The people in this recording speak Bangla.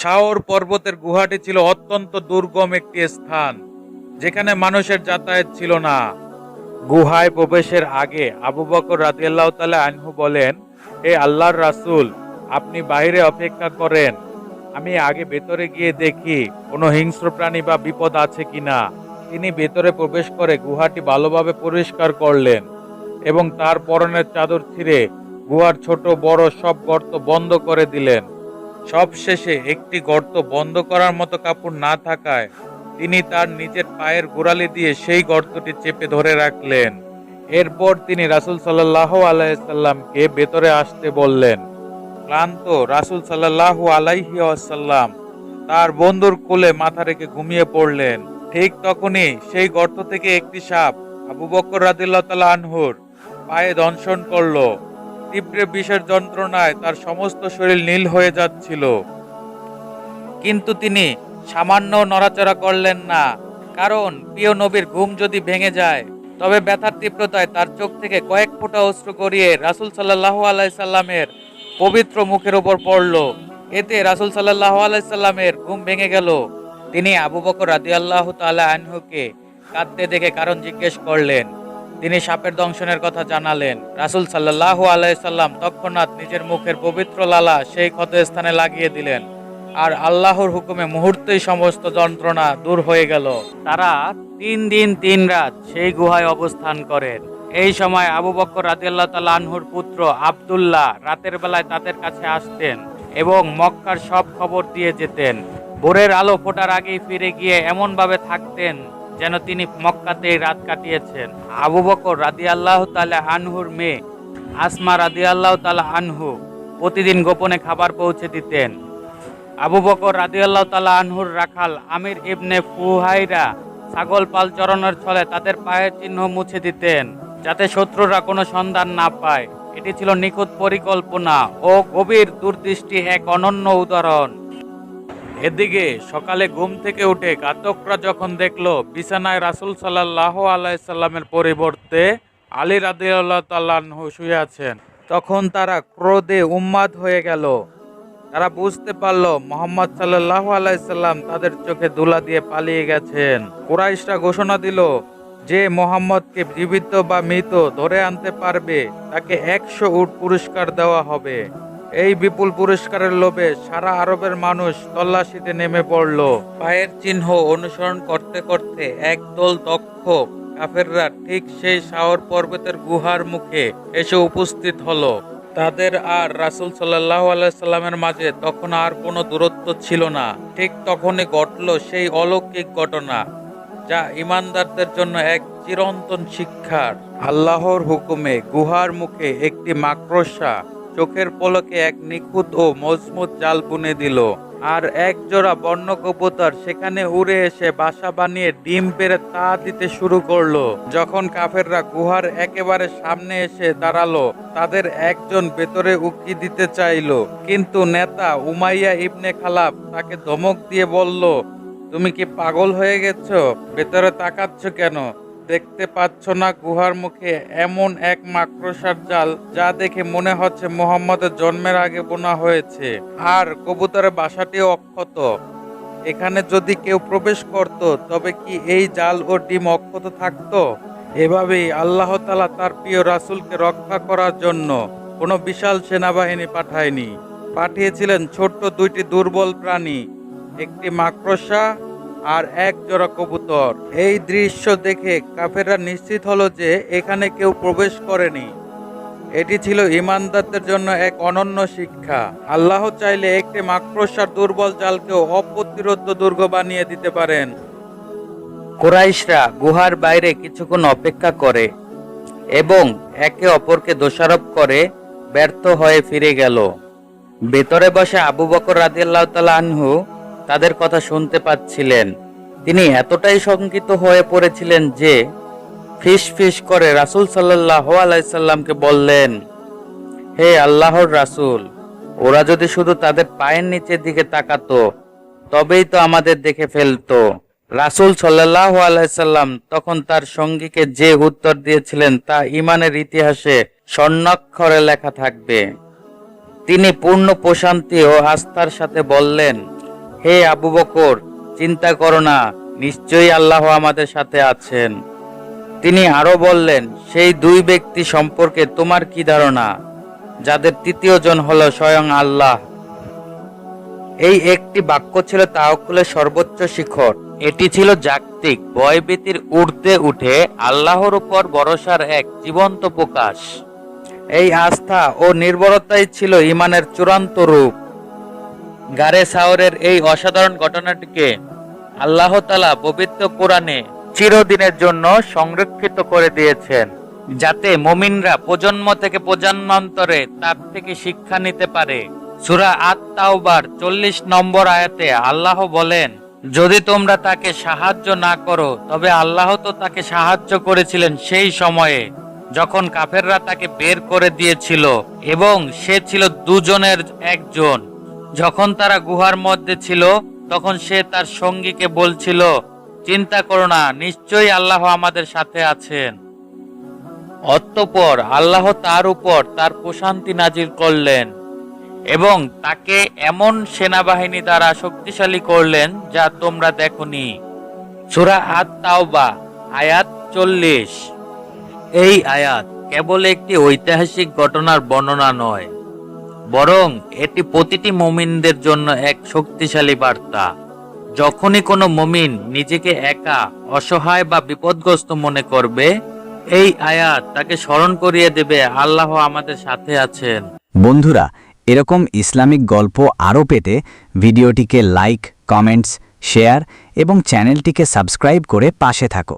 শাওর পর্বতের গুহাটি ছিল অত্যন্ত দুর্গম একটি স্থান, যেখানে মানুষের যাতায়াত ছিল না। গুহায় প্রবেশের আগে আবু বকর রাদিয়াল্লাহ তাআলা আনহু বলেন, হে আল্লাহর রাসূল, আপনি বাইরে অপেক্ষা করেন। আমি আগে ভেতরে গিয়ে দেখি কোনো হিংস্র প্রাণী বা বিপদ আছে কি না তিনি ভেতরে প্রবেশ করে গুহাটি ভালোভাবে পরিষ্কার করলেন এবং তার পরনের চাদর ছিঁড়ে গুহার ছোট বড় সব গর্ত বন্ধ করে দিলেন। সবশেষে একটি গর্ত বন্ধ করার মতো কাপড় না থাকায় তিনি তার নিজের পায়ের গোড়ালি দিয়ে সেই গর্তটি চেপে ধরে রাখলেন। এরপর তিনি রাসূল সাল্লাল্লাহু আলাইসাল্লামকে ভেতরে আসতে বললেন, ক্লান্ত রাসূল সাল্লাল্লাহু আলাইহি আসাল্লাম তার বন্ধুর কোলে মাথা রেখে ঘুমিয়ে পড়লেন। ঠিক তখনই সেই গর্ত থেকে একটি সাপ আবু বকর রাদিল্লাহ তাআলা আনহুর পায়ে দংশন করল। তীব্র বিষের যন্ত্রণায় তার সমস্ত শরীর নীল হয়ে যাচ্ছিল। কিন্তু তিনি সামান্য নড়াচড়া করলেন না, কারণ প্রিয় নবীর ঘুম যদি ভেঙে যায়, তবে ব্যথার তীব্রতায় তার চোখ থেকে কয়েক ফোঁটা অস্ত্র গড়িয়ে রাসূল সাল্লাল্লাহু আলাইহি সাল্লামের পবিত্র মুখের ওপর পড়ল। এতে রাসূল সাল্লাল্লাহু আলাইহি সাল্লামের ঘুম ভেঙে গেল। তিনি আবু বকর রাদিয়াল্লাহু তাআলা আনহুকে কাঁদতে দেখে কারণ জিজ্ঞেস করলেন তিনি সাপের দংশনের কথা জানালেন। রাসূল সাল্লাল্লাহু আলাইসাল্লাম তৎক্ষণাৎ নিজের মুখের পবিত্র লালা সেই ক্ষত স্থানে লাগিয়ে দিলেন। আর আল্লাহর হুকুমে মুহূর্তেই সমস্ত যন্ত্রণা দূর হয়ে গেল। তারা তিন দিন তিন রাত সেই গুহায় অবস্থান করেন। এই সময় আবু বকর রাদিয়াল্লাহ তাআলা আনহুর পুত্র আব্দুল্লাহ রাতের বেলায় তাদের কাছে আসতেন এবং মক্কার সব খবর দিয়ে যেতেন। ভোরের আলো ফোটার আগেই ফিরে গিয়ে এমনভাবে থাকতেন যেন তিনি মক্কাতেই রাত কাটিয়েছেন। আবু বকর রাদিয়াল্লাহু তাআলা আনহুর মেয়ে আসমা রাদিয়াল্লাহু তাআলা আনহু প্রতিদিন গোপনে খাবার পৌঁছে দিতেন। আবু বকর রাদি আল্লাহ তালা আনহুর রাখাল আমির ইবনে ফুহাইরা ছাগল পাল চরণের ছলে তাদের পায়ের চিহ্ন মুছে দিতেন, যাতে শত্রুরা কোনো সন্ধান না পায়। এটি ছিল নিখুঁত পরিকল্পনা ও গভীর দূরদৃষ্টি এক অনন্য উদাহরণ। এদিকে সকালে ঘুম থেকে উঠে ঘাতকরা যখন দেখল, বিছানায় রাসূল সাল্লাহ আলাইসাল্লামের পরিবর্তে আলী রাদিয়াল্লাহ তাল্লাহু শুয়ে আছেন, তখন তারা ক্রোধে উম্মাদ হয়ে গেল। তারা বুঝতে পারল, মোহাম্মদ সাল্লাহ আলাইসাল্লাম তাদের চোখে দুলা দিয়ে পালিয়ে গেছেন। কুরাইশরা ঘোষণা দিল, যে মোহাম্মদকে জীবিত বা মৃত ধরে আনতে পারবে, তাকে একশো উট পুরস্কার দেওয়া হবে। এই বিপুল পুরস্কারের লোভে সারা আরবের মানুষ তল্লাশিতে নেমে পড়ল। পায়ের চিহ্ন অনুসরণ করতে করতে একদল দক্ষ কাফেররা ঠিক সেই শাওর পর্বতের গুহার মুখে এসে উপস্থিত হলো। তাদের আর রাসূল সাল্লাহ আলাইসাল্লামের মাঝে তখন আর কোনো দূরত্ব ছিল না। ঠিক তখনই ঘটল সেই অলৌকিক ঘটনা, যা ইমানদারদের জন্য এক চিরন্তন শিক্ষার। আল্লাহর হুকুমে গুহার মুখে একটি মাকড়সা চোখের পলকে এক নিখুঁত ও মজবুত জাল বুনে দিল। আর এক জোড়া বন্য কবুতর সেখানে উড়ে এসে বাসা বানিয়ে ডিম পেরে তা দিতে শুরু করল। যখন কাফেররা গুহার একেবারে সামনে এসে দাঁড়াল, তাদের একজন ভেতরে উকি দিতে চাইলো। কিন্তু নেতা উমাইয়া ইবনে খালাব তাকে ধমক দিয়ে বলল, তুমি কি পাগল হয়ে গেছো? ভেতরে তাকাচ্ছ কেন? দেখতে পাচ্ছ না গুহার মুখে এমন এক মাকড়সার জাল যা দেখে মনে হচ্ছে মোহাম্মদের জন্মের আগে বোনা হয়েছে। আর কবুতরের বাসাটিও অক্ষত। এখানে যদি কেউ প্রবেশ করত, তবে কি এই জাল ও ডিম অক্ষত থাকতো? এভাবেই আল্লাহ তালা তার প্রিয় রাসুলকে রক্ষা করার জন্য কোনো বিশাল সেনাবাহিনী পাঠায়নি। পাঠিয়েছিলেন ছোট্ট দুইটি দুর্বল প্রাণী, একটি মাকড়সা আর এক জোড়া কবুতর। এই দৃশ্য দেখে কাফেররা নিশ্চিত হলো যে এখানে কেউ প্রবেশ করেনি। এটি ছিল ইমানদারদের জন্য এক অনন্য শিক্ষা। আল্লাহ চাইলে একটি মাকড়সার দুর্বল জালকেও অপ্রতিরোধ দুর্গ বানিয়ে দিতে পারেন। কোরাইশরা গুহার বাইরে কিছুক্ষণ অপেক্ষা করে এবং একে অপরকে দোষারোপ করে ব্যর্থ হয়ে ফিরে গেল। ভেতরে বসে আবু বকর রাদিয়াল্লাহু তাআলা আনহু তাদের কথা শুনতে পাচ্ছিলেন। তিনি এতটাই শঙ্কিত হয়ে পড়েছিলেন যে ফিস ফিস করে রাসূল সাল্লাল্লাহু আলাইসাল্লামকে বললেন, হে আল্লাহর রাসূল, ওরা যদি শুধু তাদের পায়ের নিচের দিকে তাকাতো, তবেই তো আমাদের দেখে ফেলতো। রাসূল সাল্লাল্লাহু আলাইসাল্লাম তখন তার সঙ্গীকে যে উত্তর দিয়েছিলেন তা ইমানের ইতিহাসে স্বর্ণাক্ষরে লেখা থাকবে। তিনি পূর্ণ প্রশান্তি ও আস্থার সাথে বললেন হে আবু বকর, চিন্তা করো না, নিশ্চয়ই আল্লাহ আমাদের সাথে আছেন। তিনি আরও বললেন, সেই দুই ব্যক্তি সম্পর্কে তোমার কি ধারণা? যাদের তৃতীয় জন হলো স্বয়ং আল্লাহ। এই একটি বাক্য ছিল তাওকুলের সর্বোচ্চ শিখর। এটি ছিল জাগতিক, ভয়ভীতির ঊর্ধ্বে উঠে আল্লাহর উপর ভরসার এক জীবন্ত প্রকাশ। এই আস্থা ও নির্ভরতাই ছিল ইমানের চূড়ান্ত রূপ। গারে সাওরের এই অসাধারণ ঘটনাটিকে আল্লাহ তালা পবিত্র কোরআনে চিরদিনের জন্য সংরক্ষিত করে দিয়েছেন, যাতে মমিনরা প্রজন্ম থেকে প্রজন্মান্তরে তার থেকে শিক্ষা নিতে পারে। সুরা আত তাওবার চল্লিশ নম্বর আয়াতে আল্লাহ বলেন, যদি তোমরা তাকে সাহায্য না করো, তবে আল্লাহ তো তাকে সাহায্য করেছিলেন সেই সময়ে, যখন কাফেররা তাকে বের করে দিয়েছিল এবং সে ছিল দুজনের একজন। যখন তারা গুহার মধ্যে ছিল, তখন সে তার সঙ্গীকে বলছিল, চিন্তা করো না, নিশ্চয়ই আল্লাহ আমাদের সাথে আছেন। অতঃপর আল্লাহ তার উপর তার প্রশান্তি নাজির করলেন এবং তাকে এমন সেনাবাহিনী দ্বারা শক্তিশালী করলেন যা তোমরা দেখনি। সুরা আত তাওবা আয়াত চল্লিশ। এই আয়াত কেবল একটি ঐতিহাসিক ঘটনার বর্ণনা নয়। বরং এটি প্রতিটি মমিনদের জন্য এক শক্তিশালী বার্তা। যখনই কোনো মমিন নিজেকে একা, অসহায় বা বিপদগ্রস্ত মনে করবে, এই আয়াত তাকে স্মরণ করিয়ে দেবে, আল্লাহ আমাদের সাথে আছেন। বন্ধুরা, এরকম ইসলামিক গল্প আরও পেতে ভিডিওটিকে লাইক, কমেন্টস, শেয়ার এবং চ্যানেলটিকে সাবস্ক্রাইব করে পাশে থাকো।